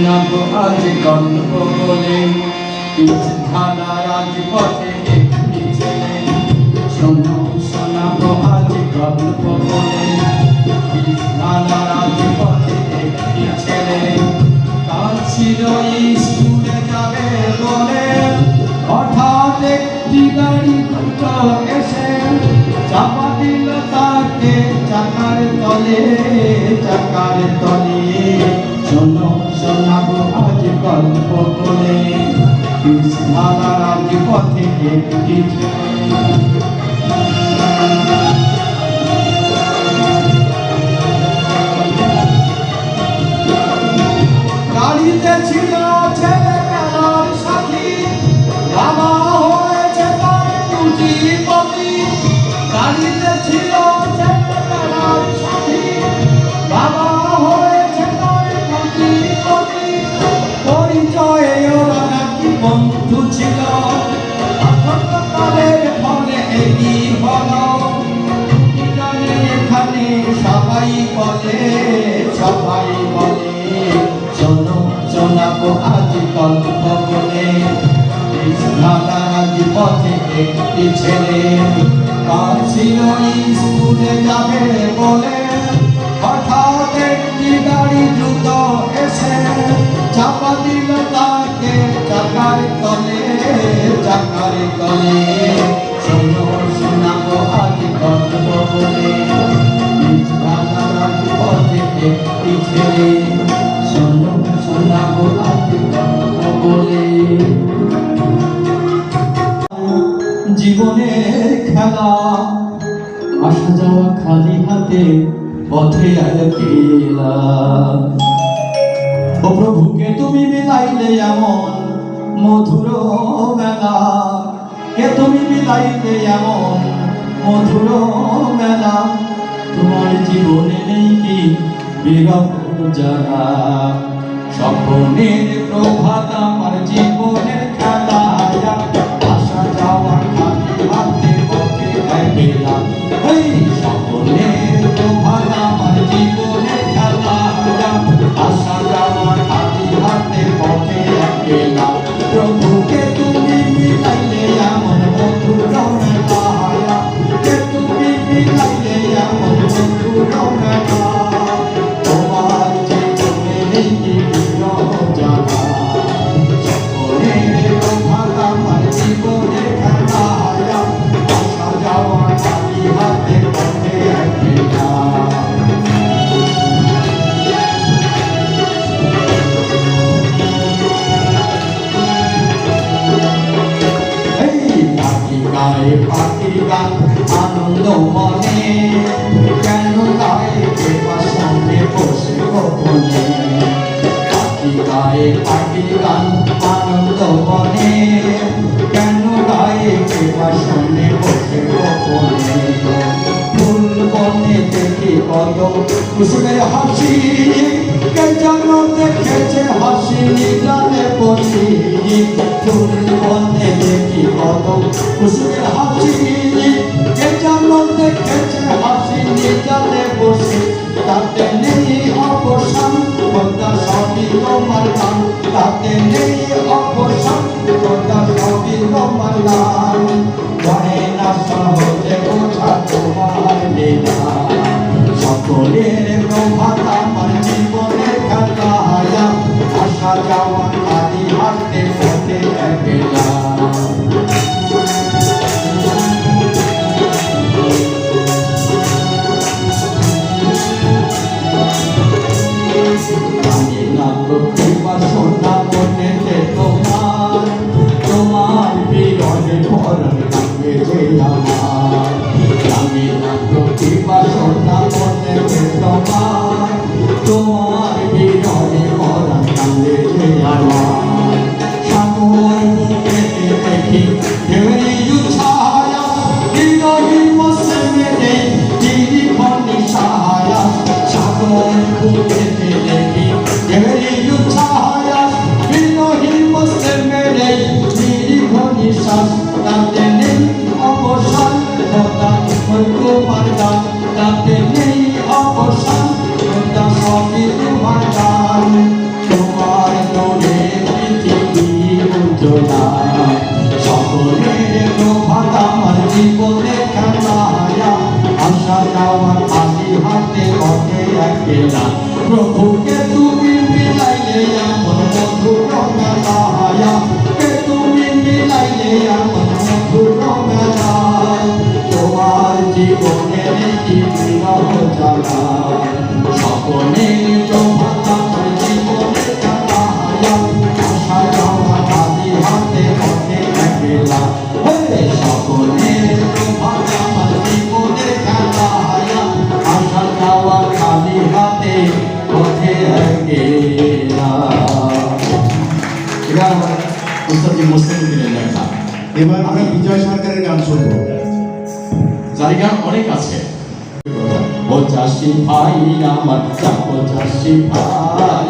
শোনাবো আজ গল্প বলে ধারা রাজপথে একটি ছেলে। শোনো, শোনাবো আজ গল্প বলে ধারা রাজপথে একটি ছেলে। কাল ছিল স্কুলে যাবে বলে। হঠাৎ একটি চাকার তলে চাকার তলে। শোনো শোনাবো আজ গল্প বলে কৃষ্ণারা রাজপথে একটি গাড়িতে ছিল ছেলে বেলার সাথী, বাবা হয়েছে তার পুঁজিপতি। গাড়িতে ছিল ছেলে চাকার তলে চাকার তলে, শোনো, শোনাবো আজ গল্প বলে। পথে একটি ছেলে, শোনো, শোনাবো আজ প্রভুকে তুমি মিলাইলে এমন মধুর মেলা। কে তুমি মিলাইলে এমন মধুর মেলা? তোমার জীবনে নেই কি বিরহ জানা স্বপ্নের প্রভাত আমার জীবনের খেলা। আসা যাওয়া খালি হাতে পথে এই স্বপ্নের প্রভাত আমার জীবনের খেলা। আসা যাওয়া খালি হাতে পথে প্রভুকে তুমি মিলাইলে এমন মধুর মেলা কে তুমি মিলাইলে পাখি গান আনন্দ মনে কেন গায়ে দেবার সঙ্গে বসে গোপনে ফুল বনে দেখি কত তাতে নেই অবসান নাম তাতে নেই অবসান কথা সবই তোমার নাম জানে না সহজে বোঝা তোমার সকলের Baba. ভাই, আমার চাষি ভাই।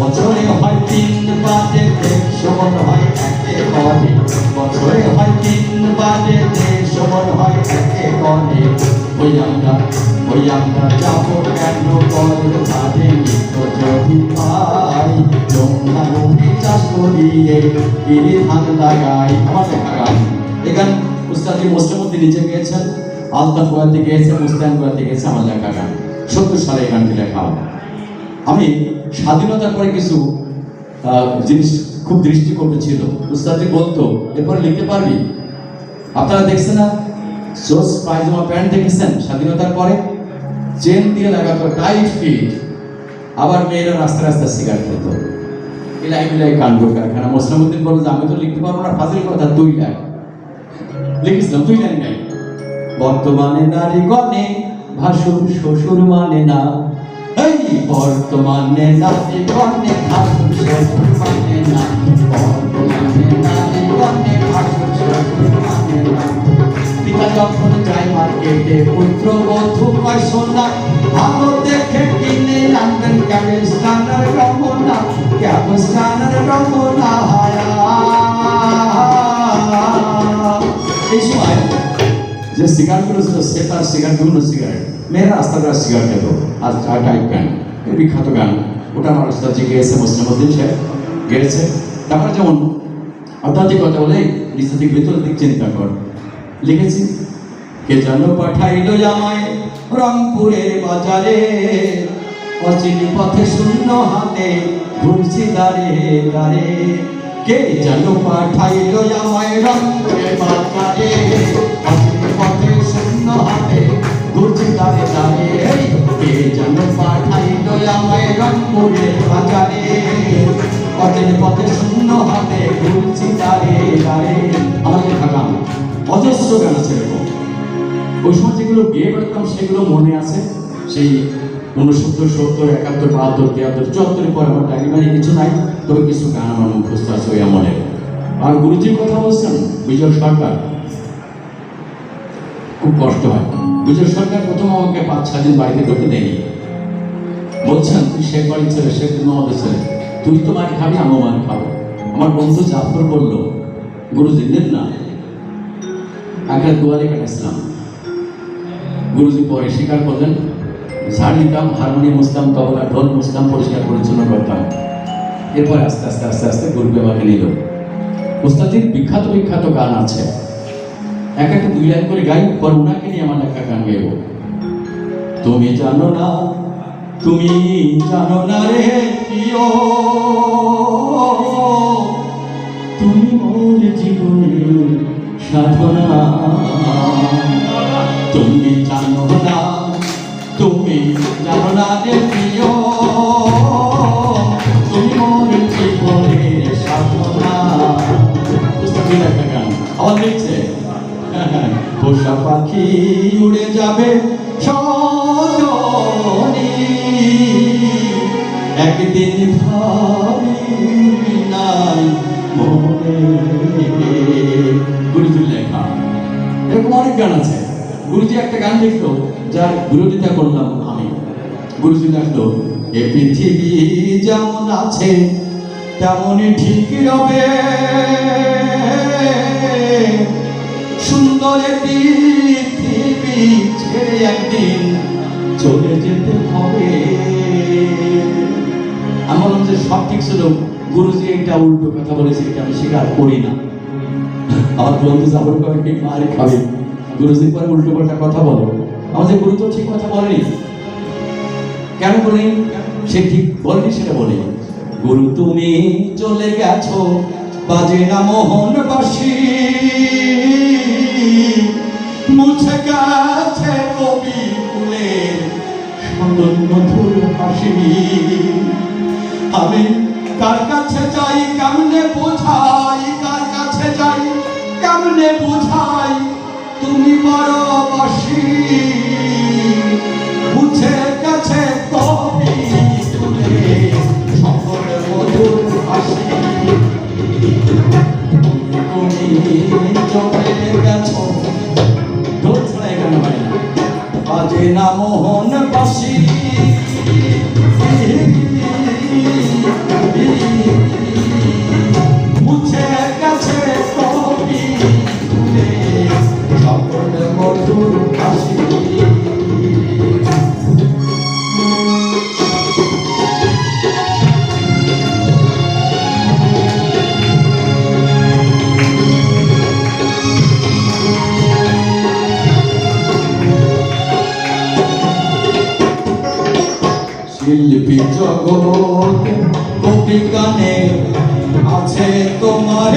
বছরে হয় তিন বাজে সমন হয় একে কনে বছরে হয় তিন বাজে সমন হয় একে কনে ওই আমরা ওই আমরা যাব কেন কর? নিত্য যদি পাই। চাষ করিয়ে ইনি ধান লাগাই। আমার উস্তাদি মোস্তামুদ্দিন নিজে গেয়েছেন? আলতাফ গোয়াতে গেয়েছে মুস্তান গোয়াতে গেছে আমার লেখা গান। সত্তর সালে এই গানটি লেখা আমি স্বাধীনতার পরে কিছু জিনিস খুব দৃষ্টিকটু ছিল। উস্তাদি বলতো, এরপরে লিখতে পারবি? আপনারা দেখছেন না? সোস পায়জামা প্যান্ট দেখেছেন? স্বাধীনতার পরে? চেন দিয়ে লাগাতো টাইট ফিট আবার মেয়েরা রাস্তা রাস্তা সিগারেট খেত। এলাই মিলাই কাণ্ড কারখানা মোসলামুদ্দিন বলল যে, আমি তো লিখতে পারব না, ফাজিল কথা, দুই লাখ। লিখেছিলাম দুই লাইন নাই। বর্তমানে নারী গণে, ভাসুর শ্বশুর মানে না। এই বর্তমানে নারী গণে, ভাসুর ছিল সেটার সিগারেট বিভিন্ন সিগারেট মেয়েরা রাস্তাঘাট সিগারেট খেত, আর টাইপ গান বিখ্যাত গান। ওটা আমার রাস্তাজি গেয়েছে মুসলিমুদ্দিন সাহেব গেয়েছে। তারপরে যেমন অর্থাৎ কথা বলে নিচে দিক, ভেতরের দিক চিন্তা কর। লিখেছি, কে যেন পাঠাইল আমায় রংপুরের বাজারে, অচিনি পথে শূন্য হাতে ঘুরছি দাঁড়ে দাঁড়ে কে যেন পাঠাইল আমায় রংপুরের বাজারে, অচিনি পথে শূন্য হাতে ঘুরছি দাঁড়ে দাঁড়ে কে যেন পাঠাইল আমায় রংপুরের বাজারে। অচিনি পথে শূন্য হাতে ঘুরছি দাঁড়ে দাঁড়ে আমাদের থাকাম অজস্র গান আছে এরকম। ওই সময় যেগুলো সেগুলো মনে আছে? সেই উনসত্তর সত্তর, একাত্তর, বাহাত্তর, তিয়াত্তর, চুয়াত্তরের কিছু নাই, তবে কিছু আছে আর গুরুজির কথা বলছেন, বিজয় সরকার খুব কষ্ট হয়। বিজয় সরকার প্রথম আমাকে পাঁচ ছ দিন বাড়িতে ঢুকতে দেয়নি। বলছেন, তুই শেখ বাড়ির ছেলে, শেখ মোহাম্মদের ছেলে। তুই তো মার খাবি, আমিও মার খাব। আমার বন্ধু জাফর বলল, গুরুজি, নেন না। আগে দুয়ারে কাটাইছিলাম গুরুজি পরে স্বীকার করলেন, ঝাড় দিতাম হারমোনিয়াম মুসলাম, তবলা, ঢোল মুসলাম পরিষ্কার পরিচ্ছন্ন করতাম। এরপর আস্তে আস্তে আস্তে আস্তে গুরুকে আমাকে নিল। উস্তাদির বিখ্যাত বিখ্যাত গান আছে। এক একটা দুই লাইন করে গাই, পর ওনাকে নিয়ে আমার একটা গান গাইব। তুমি জানো না, তুমি জানো না রে প্রিয়। তুমি মোর জীবনের সাধনা। তুমি জানো না, তুমি জানো না রে প্রিয়। তুমি মোর জীবনের সাধনা। আবার লিখছে পোষা পাখি উড়ে যাবে সজনী। একদিন ভাবি নাই মনে গুরুজির লেখা। এরকম অনেক গান আছে। গুরুজি একটা গান লিখলো, যার বিরোধিতা করলাম আমি। গুরুজি লিখলো, এ পৃথিবী যেমন আছে, তেমনই ঠিক রবে। সুন্দর ছেড়ে একদিন চলে যেতে হবে। আমি বললাম যে সব ঠিক ছিল। গুরুজি এটা উল্টো কথা বলেছে, এটা আমি স্বীকার করি না। আমার বন্ধু যাবার কবে মারে খাবে? গুরুজি পরে উল্টো পাল্টা কথা বলো। আমাদের গুরু তো ঠিক কথা বলেনি। কেন বলেনি? সে ঠিক বলেনি, সেটা বলি গুরু তুমি চলে গেছো, বাজে না মোহন গেছে কবি কুলের সদন মধুর হাসি আমি কার কাছে যাই, কেমনে বোঝাই, কার কাছে যাই, কেমনে বোঝাই, তুমি মুছে গেছে সকল মধুর মোহন বাসি। শিল্পী আছে তোমার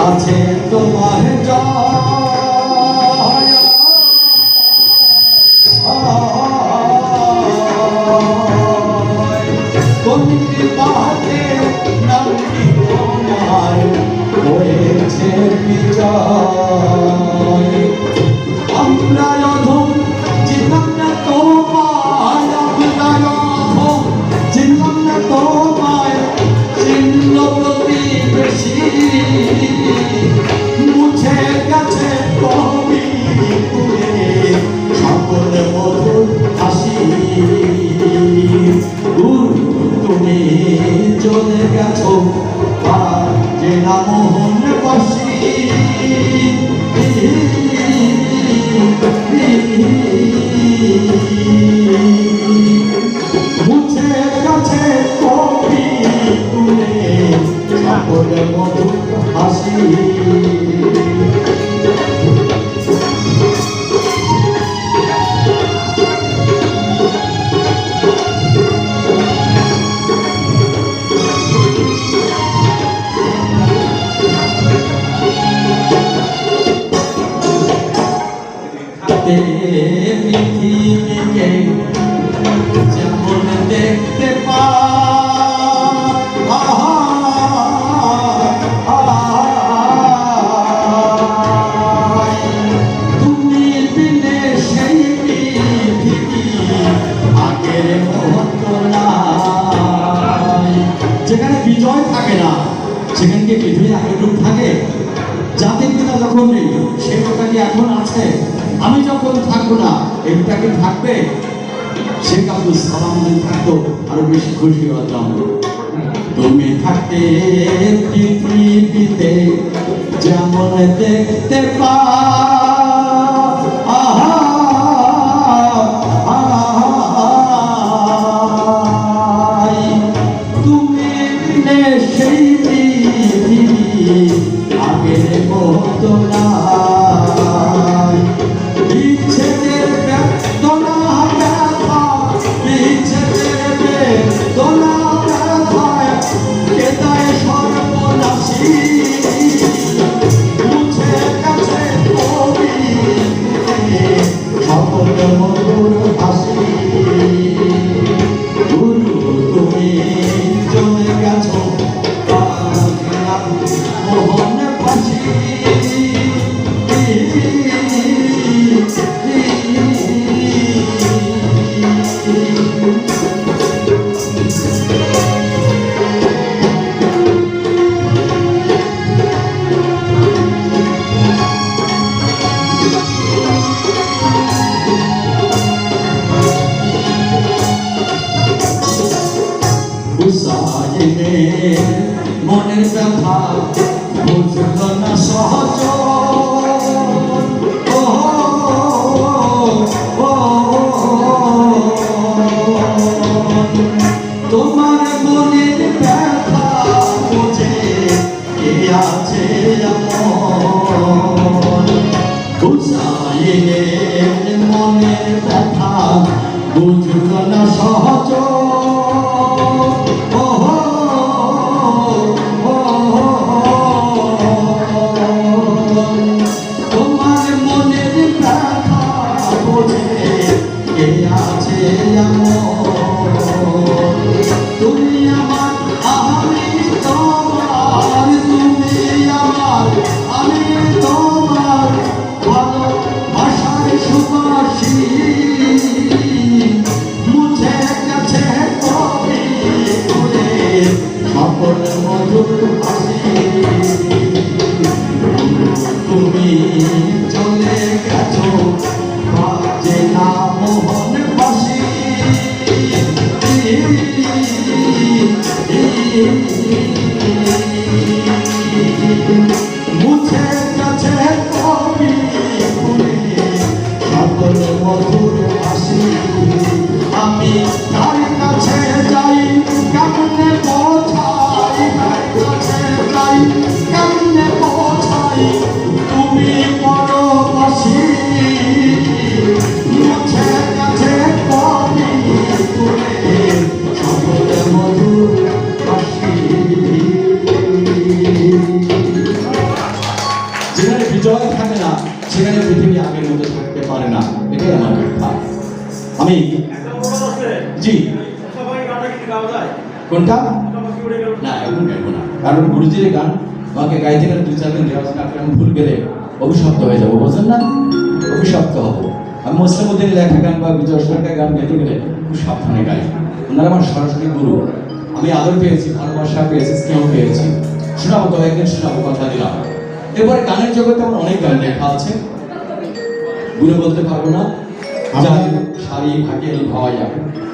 আছে তোমার আর জাতির পিতা যখন নেই, সে কথা কি এখন আছে? আমি যখন থাকব না এটা কি থাকবে? সে আব্দুল সালাম থাকতো আরও বেশি খুশি হতাম তুমি থাকতে পৃথিবীতে যেমন দেখতে পা তোমার মনের ব্যথা বুঝে কে আছে বুঝাইলে মনের ব্যথা বুঝল হাসি জি। যায় কোনটা? না, এখন গাইবো না। কারণ গুরুজির গান আমাকে গাইতে গেলে দুই, চার দিন রেওয়াজ না করে আমি ভুল গেলে অভিশপ্ত হয়ে যাব বুঝলেন না? অভিশপ্ত হব। আমি মুসলিম উদ্দিন লেখা গান বা বিজয় সরকার গান গাইতে গেলে খুব সাবধানে গাই। ওনারা আমার সরাসরি গুরু। আমি আদর পেয়েছি, ভালোবাসা পেয়েছি, স্নেহ পেয়েছি। শোনাবো তো, একদিন শোনাবো, কথা দিলাম। এরপরে গানের জগতে আমার অনেক গান লেখা আছে। গুলো বলতে পারব না। আমার- শাড়ি ভাটিয়ালি ভাওয়াইয়া